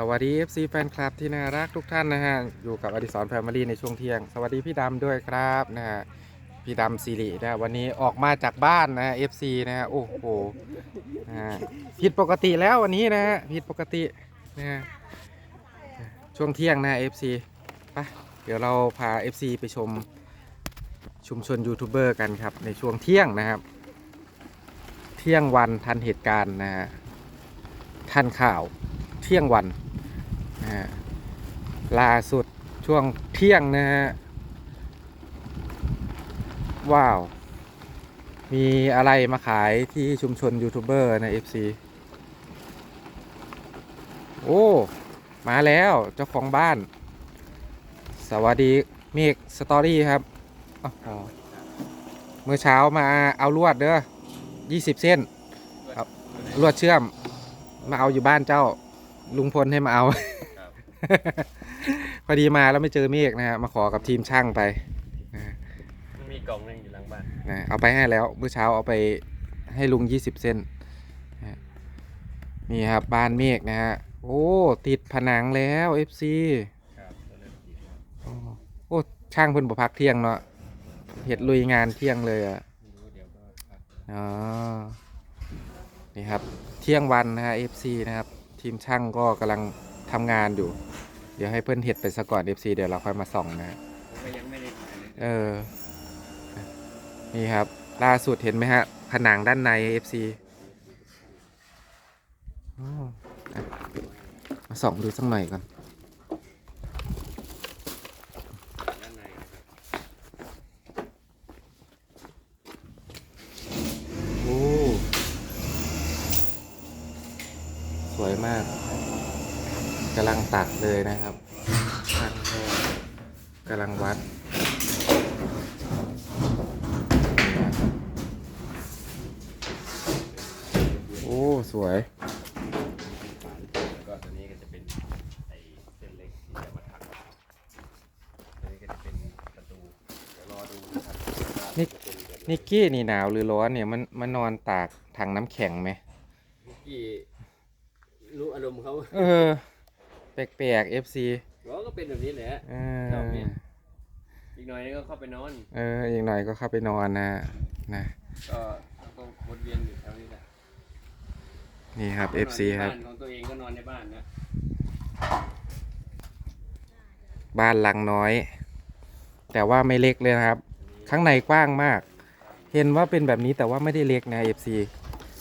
สวัสดี FC แฟนคลับที่น่ารักทุกท่านนะฮะ อยู่กับอดิศรแฟมิลี่ในช่วงเที่ยง สวัสดีพี่ดำด้วยครับนะฮะ พี่ดำซีรีนะวันนี้ออกมาจากบ้านนะฮะ FC นะฮะ โอ้โหนะฮะผิดปกติแล้ววันนี้นะฮะ ผิดปกตินะฮะ ช่วงเที่ยงนะ FC ไปเดี๋ยวเราพา FC ไปชมชุมชนยูทูบเบอร์กันครับ ในช่วงเที่ยงนะครับ เที่ยงวันทันเหตุการณ์นะฮะ ทันข่าวเที่ยงวัน ฮะล่าสุดช่วงเที่ยงนะฮะ ว้าว มีอะไรมาขายที่ชุมชนยูทูบเบอร์ใน FC โอ้ มาแล้วเจ้าของบ้าน สวัสดีเมกสตอรี่ครับเมื่อเช้ามาเอาลวดเด้อ20เส้นครับลวดเชื่อม มาเอาอยู่บ้านเจ้า ลุงพลให้มาเอา พอดีมาแล้วไม่เจอเมฆนะฮะมาขอกับทีมช่างไปนะฮะมันมีกล่องหนึงอยู่หลังบ้านนะเอาไปให้แล้วเมื่อเช้าเอาไปให้ลุง20เส้นนะฮะนี่ครับบ้านเมฆนะฮะโอ้ติดผนังแล้ว FC ครับตัวเริ่มติดแล้วโอ้โอ้ช่างเพิ่นบ่พักเที่ยงเนาะเห็ดลุยงานเที่ยงเลยอะไม่รู้เดี๋ยวก็พักอ๋อนี่ครับ เที่ยงวันนะฮะ FC นะครับ ทีมช่างก็กำลัง ทำงานอยู่ เดี๋ยวให้เพื่อนเห็ดไปซะก่อน FC เดี๋ยวเราค่อยมาส่องนะฮะผมก็ยังไม่ได้ขายเลยเออ นี่ครับ ล่าสุดเห็นไหมฮะ ผนังด้านใน FC อ๋ออะมาส่องดูสักหน่อยก่อน ด้านในนะครับโอ้ สวยมาก กำลังตัดเลยนะครับช่างก็กำลังวัดนี่ครับโอ้ สวยแล้วก็ตัวนี้ก็จะเป็นไอ้เส้นเล็กที่จะมาถักตัวนี้ก็จะเป็นประตูเดี๋ยวรอดูนะครับว่านี่จะเป็นแบบไหนิกกี้นี่หนาวหรือร้อนเนี่ยมันมันนอนตากถังน้ำแข็งไหม นิกกี้รู้อารมณ์เขา เออแปลกๆ FC เขาก็เป็นแบบนี้แหละ เอชอบอเนี่ย อีกหน่อยก็เข้าไปนอนเอออีกหน่อยก็เข้าไปนอนนะนะก็ก็วนเวียนอยู่แถวนี้แหละนี่ครับ FC ครับนอนในบ้านของตัวเองก็นอนในบ้านนะบ้านหลังน้อย แต่ว่าไม่เล็กเลยนะครับ ข้างในกว้างมาก เห็นว่าเป็นแบบนี้แต่ว่าไม่ได้เล็กนะ FC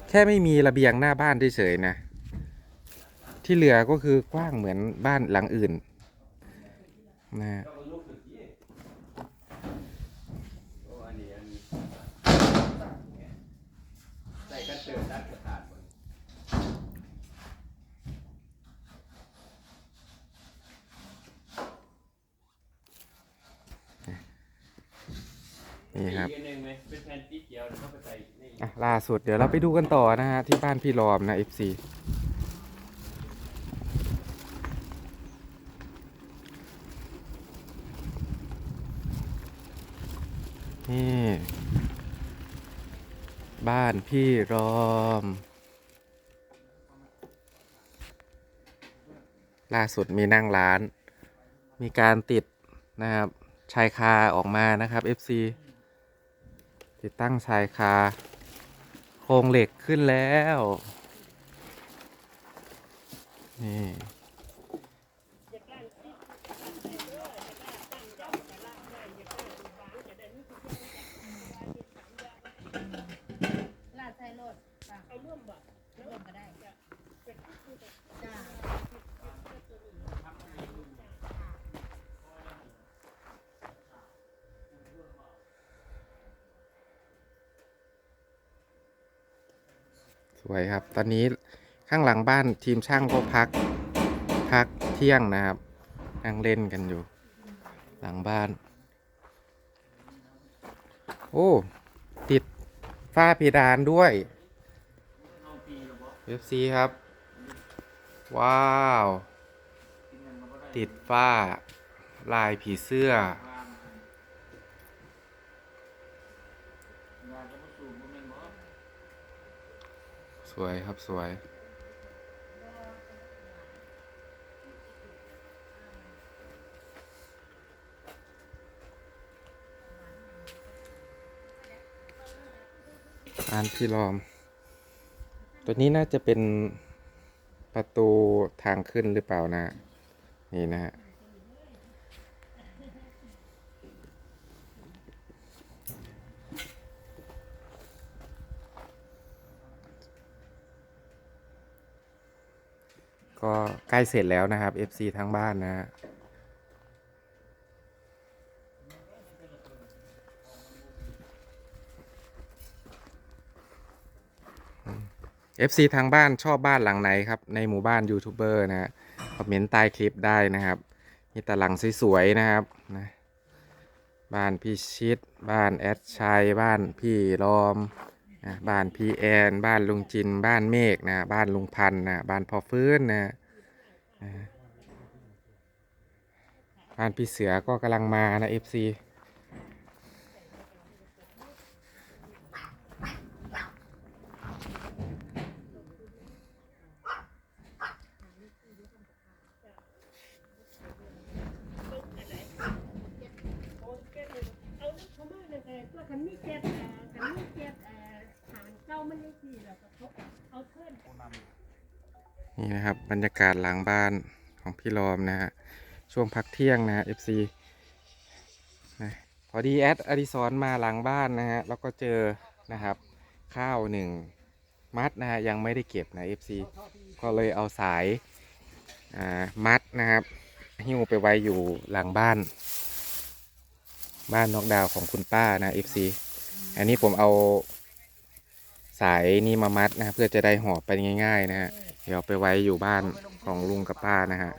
แค่ไม่มีระเบียงหน้าบ้านเฉยๆนะ ที่เหลือก็คือกว้างเหมือนบ้านหลังอื่นนะนี่ครับล่าสุดเดี๋ยวเราไปดูกันต่อนะฮะที่บ้านพี่ลอมนะเอฟซี บ้านพี่รอม ล่าสุดมีนั่งร้าน มีการติดนะครับ ชายคาออกมานะครับ FC ติดตั้งชายคา โครงเหล็กขึ้นแล้ว นี่ ลาดใส่รถเอา ร่วมบ่ร่วมก็ได้จ้าสวยครับ ตอนนี้ข้างหลังบ้านทีมช่างก็พัก พักเที่ยงนะครับนั่งเล่นกันอยู่ หลังบ้าน โอ้ ติดฝ้าเพดานด้วย เวฟซีครับ ว้าว ติดฝ้า ลายผีเสื้อ สวยครับสวยอันพี่ลอม ตัวนี้น่าจะเป็นประตูทางขึ้นหรือเปล่านะ นี่นะฮะก็ใกล้เสร็จแล้วนะครับ FC ทั้งบ้านนะ FC ทางบ้านชอบบ้านหลังไหนครับ ในหมู่บ้านยูทูบเบอร์นะฮะคอมเมนต์ใต้คลิปได้นะครับมีแต่หลังสวยๆนะครับนะบ้านพี่ชิด บ้านแอดชัย บ้านพี่รอมนะบ้านพี่แอน บ้านลุงจิน บ้านเมฆนะ บ้านลุงพันนะ บ้านพอฟื้นนะนะบ้านพี่เสือก็กำลังมานะ FC เขามาเลยแต่ตัวคันมีเจ็ดอ่าคันมีเจ็ดอ่าหางเก้ามั นี่นะครับบรรยากาศหลังบ้านของพี่รอมนะฮะช่วงพักเที่ยงนะฮะ FC นะพอดีแอดอดิสรมาหลังบ้านนะฮะแล้วก็เจอนะครับข้าวหนึ่งมัดนะฮะยังไม่ได้เก็บนะ FC ก็เลยเอาสายอ่ามัดนะครับหิ้วไปไว้อยู่หลังบ้าน บ้านนอกดาวของคุณป้านะ FC อันนี้ผมเอา สายนี่มามัดนะเพื่อจะได้ห่อไปง่าย ๆ นะฮะเดี๋ยวไปไว้อยู่บ้านของลุงกับป้านะฮะ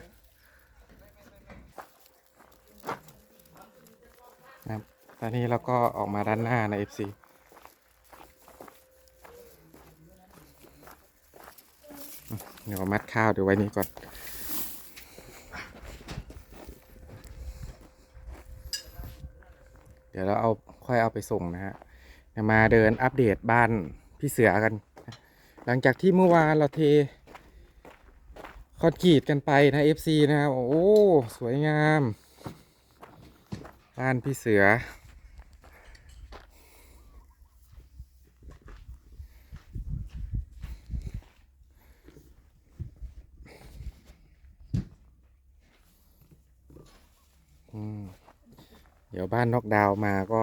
นะครับตอนนี้เราก็ออกมาด้านหน้านะ FC อืมเดี๋ยวมัดข้าวเดี๋ยวไว้นี้ก่อนเดี๋ยวเราเอาค่อยเอาไปส่งนะฮะมาเดินอัปเดตบ้าน พี่เสือกัน หลังจากที่เมื่อวานเราเทคอนกรีตกันไปนะ FC นะครับ โอ้ สวยงามบ้านพี่เสือ เดี๋ยวบ้านนอกดาวมาก็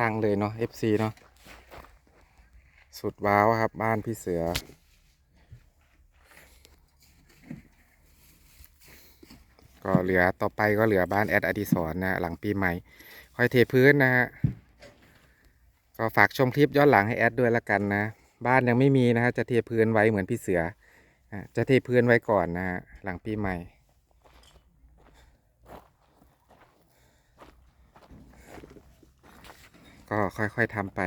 ตั้งเลยเนาะ FC เนาะ สุดว้าวครับ บ้านพี่เสือ ก็เหลือต่อไปก็เหลือบ้านแอดอดิสรนะหลังปีใหม่ ค่อยเทพื้นนะฮะก็ฝากชมคลิปย้อนหลังให้แอดด้วยละกันนะ บ้านยังไม่มีนะฮะจะเทพื้นไว้เหมือนพี่เสือจะเทพื้นไว้ก่อนนะฮะหลังปีใหม่ก็ค่อยๆทำไป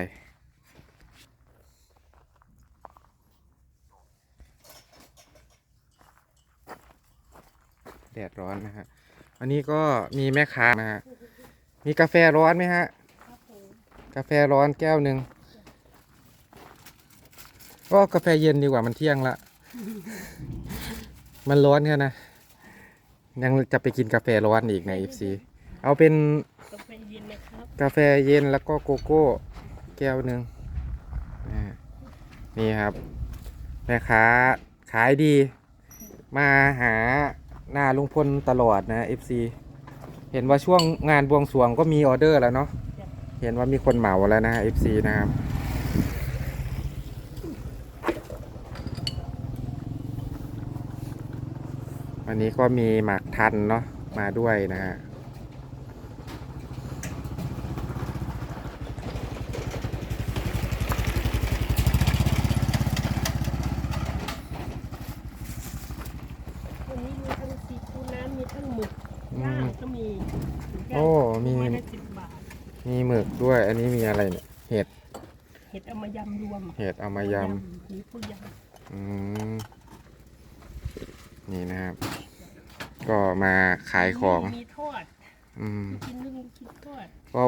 ดดร้อนนะฮะวันนี้ก็มีแม่ค้านะฮะ มีกาแฟร้อนไหมฮะครับผมกาแฟร้อนแก้วหนึ่งก็กาแฟเย็นดีกว่ามันเที่ยงละ มันร้อนแค่นะ ยังจะไปกินกาแฟร้อนอีกใน FC เอาเป็นกาแฟเย็นนะครับกาแฟเย็นแล้วก็โกโก้แก้วหนึ่งอ่านี่ครับแม่ค้าขายดีมาหา หน้าลุงพลตลอดนะ FC เห็นว่าช่วงงานบวงสรวงก็มีออเดอร์แล้วเนาะเห็นว่ามีคนเหมาแล้วนะ FC นะครับวันนี้ก็มีหมากทันเนาะมาด้วยนะฮะ วันนี้มีทั้งซีฟู้ดน้ำมีทั้งหมึก อื ย่าง ม ก็มี โอ้มี ไม้ละสิบบาท มีหมึกด้วย อันนี้มีอะไรเนี่ย เห็ด เห็ดเอา มายำรวมเห็ดเอามายมีผู้ยำอืมนี่นะครับ ก็มาขายำของ มีทอด อืมกินนึ่งกินทอดก็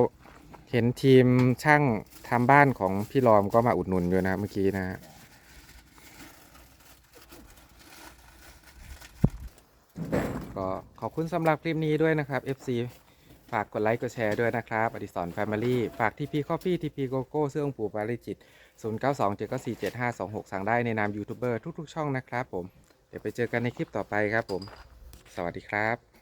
เห็นทีมช่างทำบ้านของพี่รอมก็มาอุดหนุนอยู่นะเมื่อกี้นะฮะก็ขอบคุณสำหรับคลิปนี้ด้วยนะครับ FC ฝากกดไลค์กดแชร์ด้วยนะครับ อดิสรแฟมิลี่ ฝากทีพีคอฟฟี่ทีพีโกโก้เสื้อองค์ปู่ปาริจิต 0 9 2 7 9 4 7 5 2 6 สั่งได้ในนามยูทูบเบอร์ทุกๆ ช่องนะครับผม เดี๋ยวไปเจอกันในคลิปต่อไปครับผม สวัสดีครับ